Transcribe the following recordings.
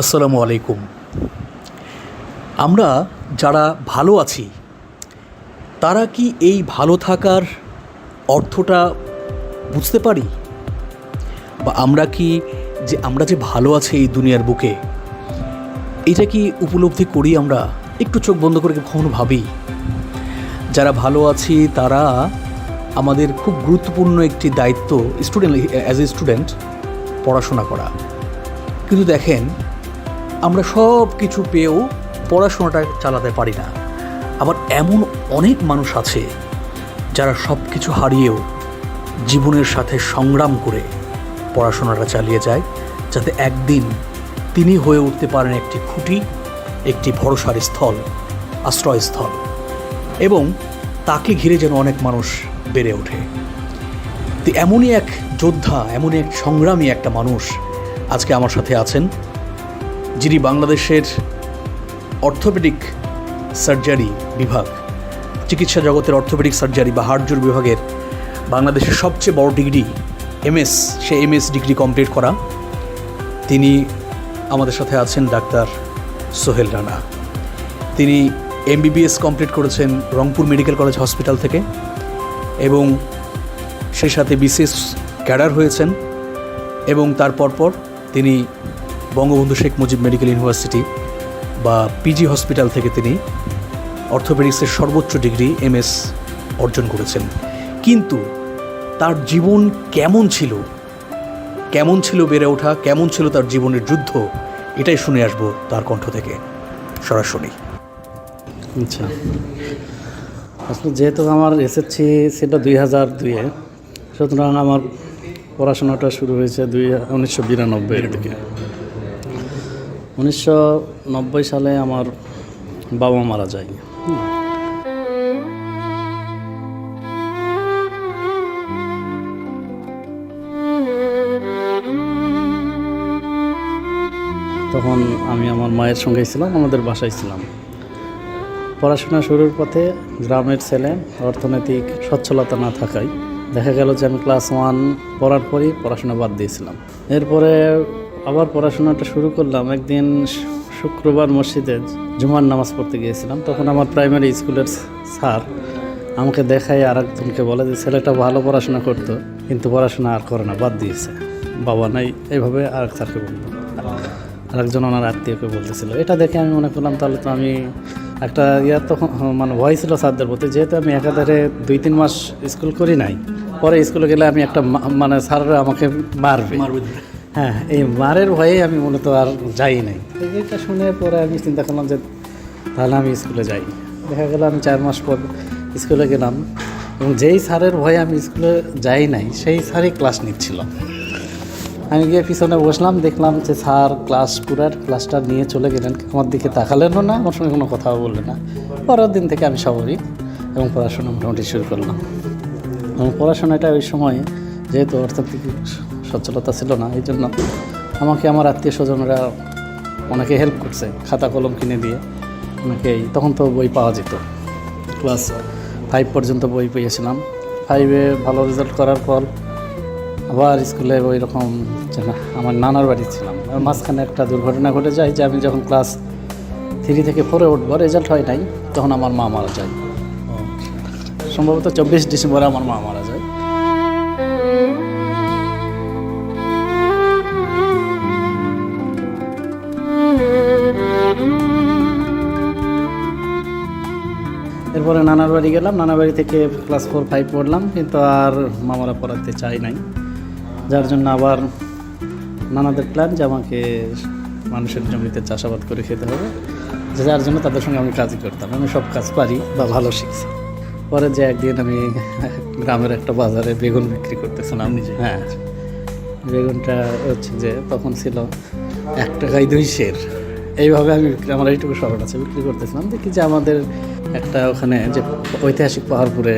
আসসালামু আলাইকুম। আমরা যারা ভালো আছি, তারা কি এই ভালো থাকার অর্থটা বুঝতে পারি? বা আমরা কি যে আমরা যে ভালো আছি এই দুনিয়ার বুকে, এটা কি উপলব্ধি করি আমরা? একটু চোখ বন্ধ করে কখনো ভাবি। যারা ভালো আছি, তারা আমাদের খুব গুরুত্বপূর্ণ একটি দায়িত্ব স্টুডেন্ট অ্যাজ এ স্টুডেন্ট পড়াশোনা করা। কিন্তু দেখেন আমরা সব কিছু পেয়েও পড়াশোনাটা চালাতে পারি না। আবার এমন অনেক মানুষ আছে যারা সব কিছু হারিয়েও জীবনের সাথে সংগ্রাম করে পড়াশোনাটা চালিয়ে যায়, যাতে একদিন তিনি হয়ে উঠতে পারেন একটি খুঁটি, একটি ভরসার স্থল, আশ্রয়স্থল এবং তাকে ঘিরে যেন অনেক মানুষ বেড়ে ওঠে। তো এমনই এক যোদ্ধা, এমনই এক সংগ্রামী একটা মানুষ আজকে আমার সাথে আছেন। যিনি বাংলাদেশের অর্থোপেডিক সার্জারি বিভাগ, চিকিৎসা জগতের অর্থোপেডিক সার্জারি বা হার্টজোর বিভাগের বাংলাদেশের সবচেয়ে বড় ডিগ্রি এমএস, সে এমএস ডিগ্রি কমপ্লিট করা। তিনি আমাদের সাথে আছেন ডাক্তার সোহেল রানা। তিনি এমবিবিএস কমপ্লিট করেছেন রংপুর মেডিকেল কলেজ হসপিটাল থেকে এবং সেই সাথে বিশেষ ক্যাডার হয়েছেন এবং তার পরপর তিনি বঙ্গবন্ধু শেখ মুজিব মেডিকেল ইউনিভার্সিটি বা পিজি হসপিটাল থেকে তিনি অর্থোপেডিক্সের সর্বোচ্চ ডিগ্রি এমএস অর্জন করেছেন। কিন্তু তার জীবন কেমন ছিল? কেমন ছিল বেড়ে ওঠা? কেমন ছিল তার জীবনের যুদ্ধ? এটাই শুনে আসব তার কণ্ঠ থেকে। সরাসরি। আচ্ছা। আসলে যেহেতু আমার এসএসসি সেটা দুই হাজার দুইয়ে সুতরাং আমার পড়াশোনাটা শুরু হয়েছে দুই, উনিশশো বিরানব্বইয়ের দিকে। উনিশশো নব্বই সালে আমার বাবা মারা যায়। তখন আমি আমার মায়ের সঙ্গেই ছিলাম, আমাদের বাসায় ছিলাম। পড়াশোনা শুরুর পথে গ্রামের ছেলে, অর্থনৈতিক সচ্ছলতা না থাকায় দেখা গেল যে আমি ক্লাস ওয়ান পড়ার পরই পড়াশোনা বাদ দিয়েছিলাম। এরপরে আবার পড়াশোনাটা শুরু করলাম একদিন শুক্রবার মসজিদে জুমার নামাজ পড়তে গিয়েছিলাম। তখন আমার প্রাইমারি স্কুলের স্যার আমাকে দেখায় আর একজনকে বলে যে, ছেলেটা ভালো পড়াশোনা করতো, কিন্তু পড়াশোনা আর করে না, বাদ দিয়েছে। বাবা নাই। এইভাবে আর এক স্যারকে বলল। আরেকজন ওনার আত্মীয়কে বলতেছিল। এটা দেখে আমি মনে করলাম, তাহলে তো আমি একটা ইয়া তখন মানে ভয় ছিল স্যারদের প্রতি। যেহেতু আমি একাধারে দুই, তিন মাস স্কুল করি নাই, পরে স্কুলে গেলে আমি একটা মানে স্যাররা আমাকে মারবে। হ্যাঁ এই মারের ভয়ে আমি মূলত আর যাই নাই। এটা শুনে পরে আমি চিন্তা করলাম যে তাহলে আমি স্কুলে যাই। দেখা গেল আমি চার মাস পর স্কুলে গেলাম এবং যেই স্যারের ভয়ে আমি স্কুলে যাই নাই, সেই স্যারই ক্লাস নিচ্ছিল। আমি গিয়ে পিছনে বসলাম, দেখলাম যে স্যার ক্লাস পুরার ক্লাসটা নিয়ে চলে গেলেন, আমার দিকে তাকালেনও না, আমার সঙ্গে কোনো কথাও বললেন না। পরের দিন থেকে আমি স্বাভাবিক এবং পড়াশোনা মোটামুটি শুরু করলাম। এবং পড়াশোনাটা ওই সময়, যেহেতু অর্থনৈতিক সচ্ছলতা ছিল না এই জন্য আমাকে আমার আত্মীয় স্বজনরা অনেকে হেল্প করছে খাতা কলম কিনে দিয়ে অনেকেই তখন তো বই পাওয়া যেত। ক্লাস ফাইভ পর্যন্ত বই পেয়েছিলাম। ফাইভে ভালো রেজাল্ট করার পর আবার স্কুলে ওই রকম আমার নানার বাড়ি ছিলাম। মাঝখানে একটা দুর্ঘটনা ঘটে যায় যে আমি যখন ক্লাস থ্রি থেকে ফোরে উঠবো রেজাল্ট হয় নাই তখন আমার মা মারা যায়। সম্ভবত চব্বিশ ডিসেম্বরে আমার মা মারা যায়। এরপরে নানার বাড়ি গেলাম নানার বাড়ি থেকে ক্লাস ফোর ফাইভ পড়লাম কিন্তু আর মামারা পড়াতে চাই নাই। যার জন্য আবার নানাদের প্ল্যান যে আমাকে মানুষের জমিতে চাষাবাদ করে খেতে হবে যে যার জন্য তাদের সঙ্গে আমি কাজই করতাম। আমি সব কাজ পারি বা ভালো শিখছি। পরে যে একদিন আমি গ্রামের একটা বাজারে বেগুন বিক্রি করতেছিলাম। নিজে। হ্যাঁ বেগুনটা হচ্ছে যে তখন ছিল এক টাকায় দুই শের। এইভাবে আমি বিক্রি আমার এইটুকু স্মরণ আছে, বিক্রি করতেছিলাম। দেখি যে আমাদের একটা ওখানে যে ঐতিহাসিক পাহাড়পুরে,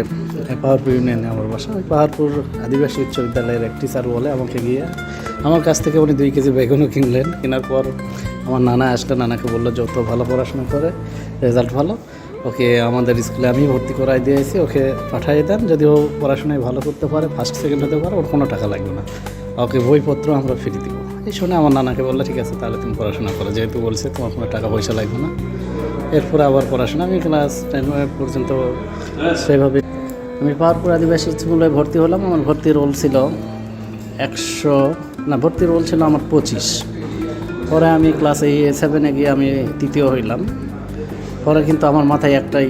পাহাড়পুর ইউনিয়নে আমার বাসা, ওই পাহাড়পুর আদিবাসী উচ্চ বিদ্যালয়ের এক টিচার বলে আমাকে গিয়ে আমার কাছ থেকে উনি দুই কেজি বেগুনও কিনলেন। কেনার পর আমার নানা আসলে নানাকে বলল যত ভালো পড়াশোনা করে রেজাল্ট ভালো। ওকে আমাদের স্কুলে আমি ভর্তি করাই দিয়েছি, ওকে পাঠিয়ে দেন। যদি ও পড়াশোনায় ভালো করতে পারে ফার্স্ট সেকেন্ড হতে পারে, ওর কোনো টাকা লাগবে না। ওকে বইপত্র আমরা ফিরে দিব। এই শুনে আমার নানাকে বলল, ঠিক আছে, তাহলে তুমি পড়াশোনা করো। যেহেতু বলছে, তোমার কোনো টাকা পয়সা লাগবে না। এরপরে আবার পড়াশোনা। আমি ক্লাস টেন পর্যন্ত সেভাবে আমি পাহাড়পুর আদিবাসী স্কুলে ভর্তি হলাম। আমার ভর্তি রোল ছিল একশো, না ভর্তি রোল ছিল আমার পঁচিশ। পরে আমি ক্লাস এই সেভেনে গিয়ে আমি তৃতীয় হইলাম। পরে কিন্তু আমার মাথায় একটাই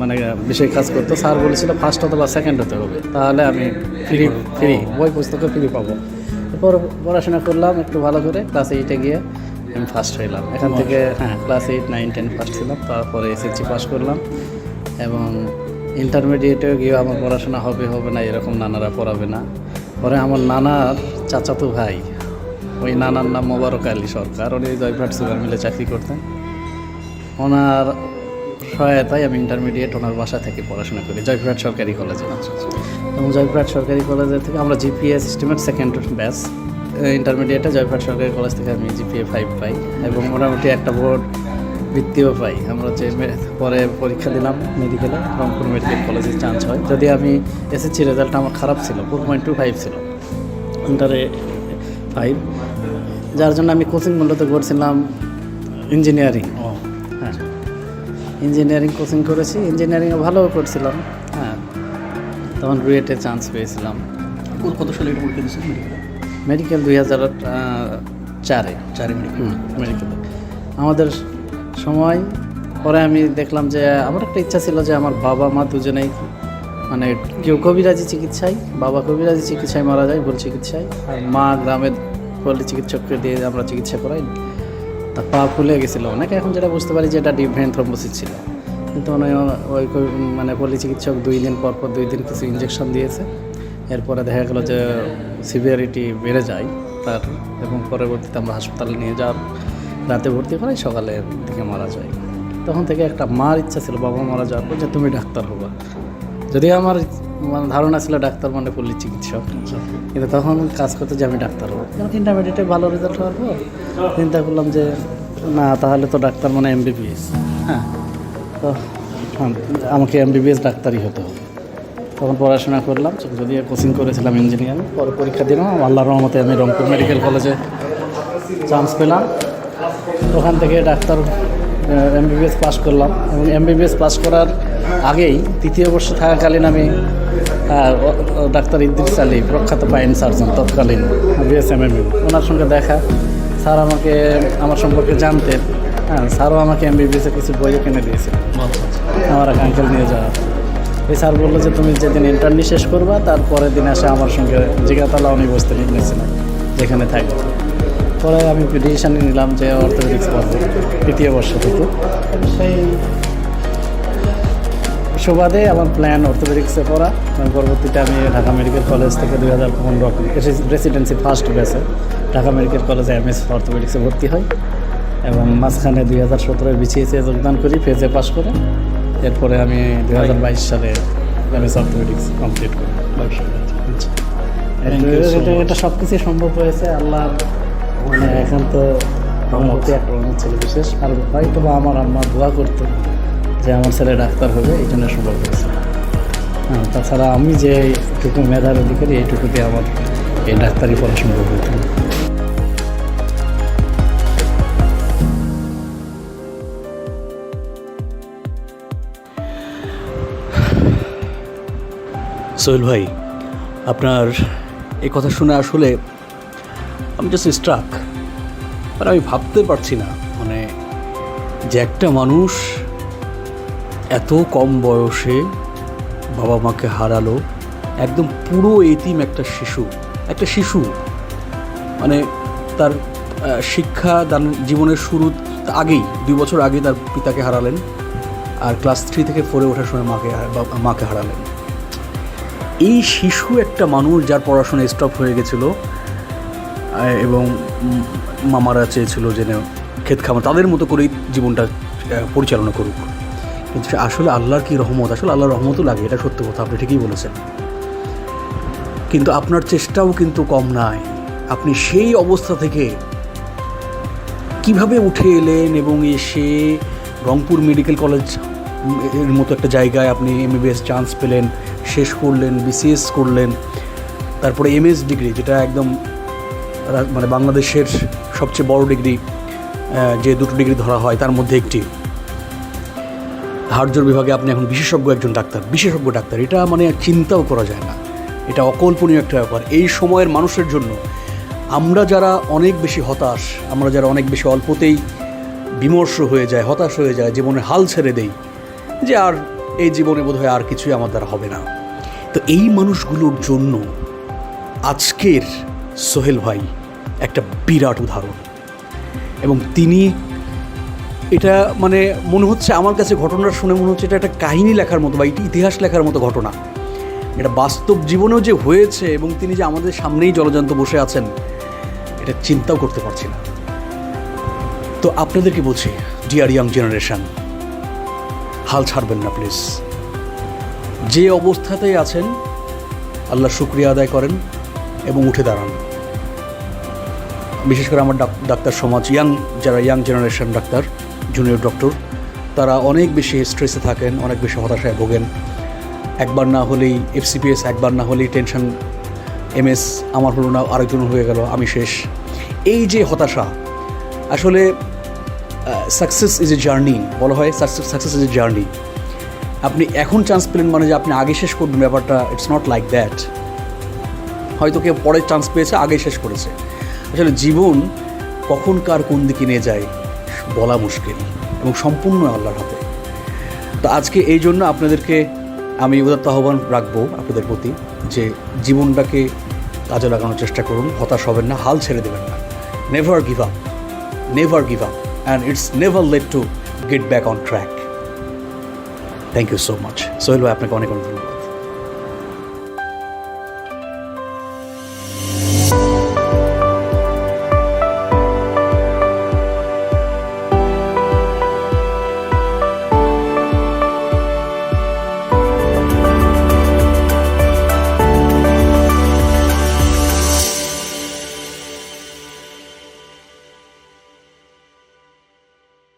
মানে বিষয় কাজ করতো। স্যার বলেছিল ফার্স্ট হতে বা সেকেন্ড হতে হবে। তাহলে আমি ফ্রি ফ্রি বই পুস্তকে ফ্রি পাবো। এরপর পড়াশোনা করলাম একটু ভালো করে ক্লাস এইটে গিয়ে আমি ফার্স্ট হইলাম। এখান থেকে হ্যাঁ class eight nine ten first ছিলাম তারপরে এসএসসি পাস করলাম। এবং ইন্টারমিডিয়েটেও গিয়ে আমার পড়াশোনা হবে হবে না এরকম নানারা পড়াবে না। পরে আমার নানার চাচাতো ভাই ওই নানার নাম মোবারক আলী সরকার উনি জয়ফ্রাট সুগার মিলে চাকরি করতেন। ওনার সহায়তায় আমি ইন্টারমিডিয়েট ওনার বাসা থেকে পড়াশোনা করি জয়পুরহাট সরকারি কলেজে এবং জয়পুরহাট সরকারি কলেজে থেকে আমরা জিপিএ সিস্টেমের সেকেন্ড ব্যাচ ইন্টারমিডিয়েটে জয়পুরহাট সরকারি কলেজ থেকে আমি জিপিএ ফাইভ পাই এবং মোটামুটি একটা বোর্ড বৃত্তিও পাই। আমরা যে পরে পরীক্ষা দিলাম মেডিকেলে রংপুর মেডিকেল কলেজে চান্স হয়। যদি আমি এসএসসি রেজাল্ট আমার খারাপ ছিল ফোর পয়েন্ট টু ফাইভ ছিল ইন্টারে ফাইভ যার জন্য আমি কোচিং মূলত করছিলাম ইঞ্জিনিয়ারিং ইঞ্জিনিয়ারিং কোচিং করেছি ইঞ্জিনিয়ারিংয়ে ভালোও করছিলাম হ্যাঁ। তখন রুয়েটে চান্স পেয়েছিলাম। কত- সালে মেডিকেলে দুই হাজার চারে। চারি মেডিকেলে আমাদের সময় পরে আমি দেখলাম যে আমার একটা ইচ্ছা ছিল যে আমার বাবা মা দুজনেই মানে কেউ কবিরাজি চিকিৎসায় বাবা কবিরাজি চিকিৎসায় মারা যায় ভুল চিকিৎসায়। আর মা গ্রামের পল্লী চিকিৎসককে দিয়ে আমরা চিকিৎসা করাই। তা পা ফুলে গেছিল। অনেকে এখন যেটা বুঝতে পারি যে এটা ডিপ ভেন থ্রম্বোসিস ছিল। কিন্তু ওই মানে পল্লী চিকিৎসক দুই দিন পর পর দুই দিন কিছু ইঞ্জেকশন দিয়েছে। এরপরে দেখা গেলো যে সিভিয়ারিটি বেড়ে যায় তার এবং পরবর্তীতে আমরা হাসপাতালে নিয়ে যাওয়ার রাতে ভর্তি করাই সকালে দিকে মারা যায়। তখন থেকে একটা মার ইচ্ছা ছিল, বাবা মারা যাওয়ার পর যে তুমি ডাক্তার হবা। যদি আমার মানে ধারণা ছিল ডাক্তার মানে পল্লী চিকিৎসক। কিন্তু তখন কাজ করতে যে আমি ডাক্তার হব। ইন্টারমিডিয়েটে ভালো রেজাল্ট হওয়ার পর চিন্তা করলাম যে না তাহলে তো ডাক্তার মানে এমবিবিএস হ্যাঁ তো হ্যাঁ, আমাকে এমবিবিএস ডাক্তারই হতে হবে। তখন পড়াশোনা করলাম যদি কোচিং করেছিলাম ইঞ্জিনিয়ারিং পরে পরীক্ষা দিলাম আল্লাহ রহমতে আমি রংপুর মেডিকেল কলেজে চান্স পেলাম। ওখান থেকে ডাক্তার এমবিবিএস পাস করলাম। এবং এমবিবিএস পাস করার আগেই তৃতীয় বর্ষ থাকাকালীন আমি ডাক্তার ইদ্রিস আলী, প্রখ্যাত পাইন সার্জন তৎকালীন বিএসএমএম ওনার সঙ্গে দেখা। স্যার আমাকে, আমার সম্পর্কে জানতেন। হ্যাঁ স্যারও আমাকে এমবিবিএসের কিছু বইও কিনে দিয়েছিলেন আমার এক আঙ্কেল নিয়ে যাওয়া। এই স্যার বলল যে, তুমি যেদিন ইন্টারনি শেষ করবা তারপরের দিন আসে আমার সঙ্গে জিগাতলা উনি বসতে নিয়েছিলেন যেখানে থাকবে। পরে আমি ডিসিশন নিলাম যে অর্থোপেডিক্স পড়ব তৃতীয় বর্ষ থেকে সেই সুবাদে আমার প্ল্যান অর্থোপেডিক্সে পড়া। এবং পরবর্তীতে আমি ঢাকা মেডিকেল কলেজ থেকে দুই হাজার পনেরো রেসিডেন্সি ফার্স্ট বেসে ঢাকা মেডিকেল কলেজে এম এস অর্থোপেডিক্সে ভর্তি হই এবং মাঝখানে দুই হাজার সতেরোয় বিছিয়েছে যোগদান করি ফেজে পাস করে। এরপরে আমি দুই হাজার বাইশ সালে এম এস অর্থোপেডিক্স কমপ্লিট করি। এটা- এটা সব কিছুই সম্ভব হয়েছে আল্লাহ মানে এখন তো রহমতে। একটা ছিল বিশেষ। আর হয়তো বা আমার আম্মা দোয়া করতো যে আমার ছেলে ডাক্তার হবে, এই জন্য সম্ভব হয়েছে হ্যাঁ তাছাড়া আমি যে এইটুকু মেধার অধিকারী, এইটুকুতে আমার এই ডাক্তারি পড়া সম্ভব হতো সোহেল ভাই, আপনার এই কথা শুনে আসলে আমি জাস্ট স্ট্রাক মানে আমি ভাবতে পারছি না মানে যে একটা মানুষ এত কম বয়সে বাবা মাকে হারালো। একদম পুরো এতিম একটা শিশু একটা শিশু। মানে তার শিক্ষা দান জীবনের শুরু আগেই দুই বছর আগে তার পিতাকে হারালেন আর ক্লাস থ্রি থেকে ফোরে ওঠার সময় মাকে মাকে হারালেন। এই শিশু একটা মানুষ যার পড়াশোনা স্টপ হয়ে গেছিল এবং মামারা চেয়েছিল যে না, ক্ষেত খামার। তাদের মতো করেই জীবনটা পরিচালনা করুক। কিন্তু আসলে আল্লাহর কি রহমত? আসলে আল্লাহর রহমতও লাগে, এটা সত্য কথা, আপনি ঠিকই বলেছেন। কিন্তু আপনার চেষ্টাও কিন্তু কম নাই। আপনি সেই অবস্থা থেকে কীভাবে উঠে এলেন এবং এসে রংপুর মেডিকেল কলেজের মতো একটা জায়গায় আপনি এমবিবিএস চান্স পেলেন, শেষ করলেন বিসিএস করলেন, তারপরে এমএস ডিগ্রি যেটা একদম মানে বাংলাদেশের সবচেয়ে বড় ডিগ্রি যে দুটো ডিগ্রি ধরা হয়, তার মধ্যে একটি। হার্টজোর বিভাগে আপনি এখন বিশেষজ্ঞ একজন ডাক্তার, বিশেষজ্ঞ ডাক্তার। এটা মানে চিন্তাও করা যায় না। এটা অকল্পনীয় একটা ব্যাপার। এই সময়ের মানুষের জন্য আমরা যারা অনেক বেশি হতাশ, আমরা যারা অনেক বেশি অল্পতেই বিমর্ষ হয়ে যায়, হতাশ হয়ে যায়, জীবনে হাল ছেড়ে দেই, যে আর এই জীবনে বোধহয় আর কিছুই আমার দ্বারা হবে না। তো এই মানুষগুলোর জন্য আজকের সোহেল ভাই একটা বিরাট উদাহরণ। এবং তিনি এটা মানে মনে হচ্ছে আমার কাছে ঘটনাটা শুনে মনে হচ্ছে এটা একটা কাহিনী লেখার মতো বা ইতিহাস লেখার মতো ঘটনা। এটা বাস্তব জীবনেও যে হয়েছে এবং তিনি যে আমাদের সামনেই জলজান্ত বসে আছেন, এটা চিন্তাও করতে পারছি না। তো আপনাদেরকে বলছি ডিয়ার ইয়াং জেনারেশান হাল ছাড়বেন না প্লিজ যে অবস্থাতেই আছেন, আল্লাহ শুক্রিয়া আদায় করেন এবং উঠে দাঁড়ান। বিশেষ করে আমার ডাক- ডাক্তার সমাজ ইয়াং যারা ইয়াং জেনারেশন ডাক্তার জুনিয়র ডক্টর, তারা অনেক বেশি স্ট্রেসে থাকেন, অনেক বেশি হতাশায় ভোগেন। একবার না হলেই এফসিপিএস একবার না হলেই টেনশন এমএস আমার হলো না, আরেকজন হয়ে গেল, আমি শেষ। এই যে হতাশা, আসলে সাকসেস ইজ এ জার্নি বলা হয় সাকসেস ইজ এ জার্নি আপনি এখন চান্স পেলেন মানে যে আপনি আগে শেষ করবেন ব্যাপারটা ইটস নট লাইক দ্যাট হয়তো কেউ পরে চান্স পেয়েছে, আগে শেষ করেছে। আসলে জীবন কখন কার কোন দিকে নিয়ে যায় বলা মুশকিল এবং সম্পূর্ণ আল্লাহর হাতে। তো আজকে এই জন্য আপনাদেরকে আমি উদাত্ত আহ্বান রাখব আপনাদের প্রতি যে জীবনটাকে কাজে লাগানোর চেষ্টা করুন, হতাশ হবেন না, হাল ছেড়ে দেবেন না। Never give up never give up and it's never late to get back on track thank you so much Sohel ভাই, আপনাকে অনেক অনেক ধন্যবাদ।